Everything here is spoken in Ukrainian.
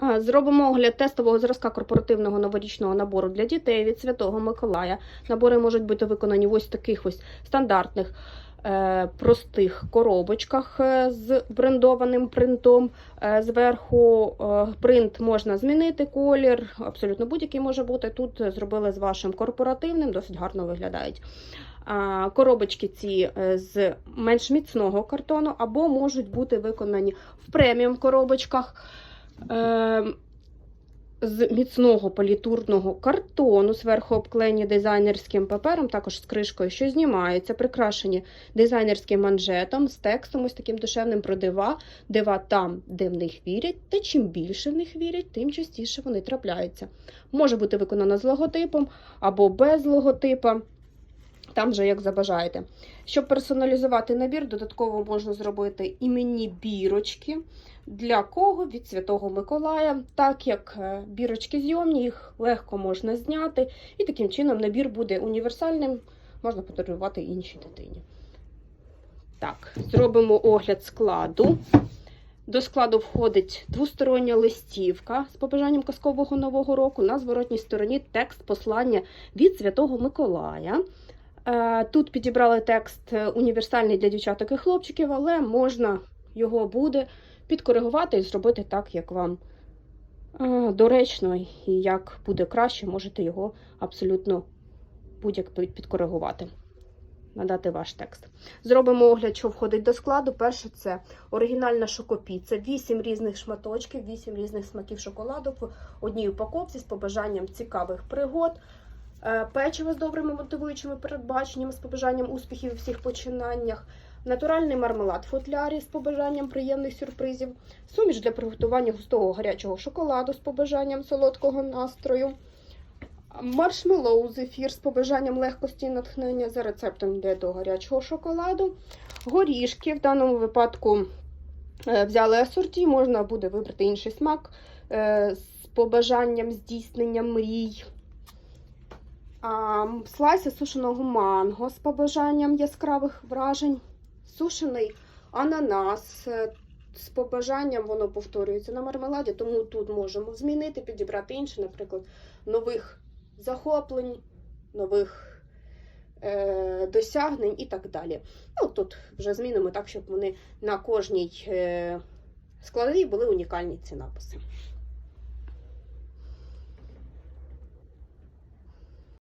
Зробимо огляд тестового зразка корпоративного новорічного набору для дітей від Святого Миколая. Набори можуть бути виконані в ось таких ось стандартних е, простих коробочках е, з брендованим принтом. Е, зверху принт можна змінити колір, абсолютно будь-який може бути. Тут зробили з вашим корпоративним, досить гарно виглядають. Коробочки ці з менш міцного картону або можуть бути виконані в преміум коробочках. Е, з міцного політурного картону, зверху обклеєні дизайнерським папером, також з кришкою, що знімаються, прикрашені дизайнерським манжетом, з текстом, ось таким душевним про дива, дива там, де в них вірять, та чим більше в них вірять, тим частіше вони трапляються. Може бути виконано з логотипом або без логотипа. Там же як забажаєте. Щоб персоналізувати набір, додатково можна зробити іменні бірочки. Для кого? Від Святого Миколая. Так як е, бірочки зйомні, їх легко можна зняти, і таким чином набір буде універсальним, можна подарувати іншій дитині. Так, зробимо огляд складу. До складу входить двостороння листівка з побажанням казкового нового року. На зворотній стороні текст послання від Святого Миколая. Е, Тут підібрали текст е, універсальний для дівчаток і хлопчиків, але можна його буде підкоригувати і зробити так, як вам е, доречно, і як буде краще, можете його абсолютно будь-як підкоригувати. Надати ваш текст. Зробимо огляд, що входить до складу. Перше це оригінальна шокопіца. 8 різних шматочків, 8 різних смаків шоколаду в одній упаковці з побажанням цікавих пригод. Е, Печиво з добрими мотивуючими передбаченнями, з побажанням успіхів у всіх починаннях. Натуральний мармелад в футлярі з побажанням приємних сюрпризів. Суміш для приготування густого гарячого шоколаду з побажанням солодкого настрою. Маршмеллоу зефір з побажанням легкості і натхнення за рецептом для того гарячого шоколаду. Горішки в даному випадку е, взяли асорті, можна буде вибрати інший смак е, з побажанням здійснення мрій. Слайси сушеного манго з побажанням яскравих вражень. Сушений ананас е, з побажанням, воно повторюється на мармеладі, тому тут можемо змінити, підібрати інше, наприклад, нових захоплень, нових е, досягнень і так далі. Ну, тут вже змінимо так, щоб вони на кожній е, складовій були унікальні ці написи.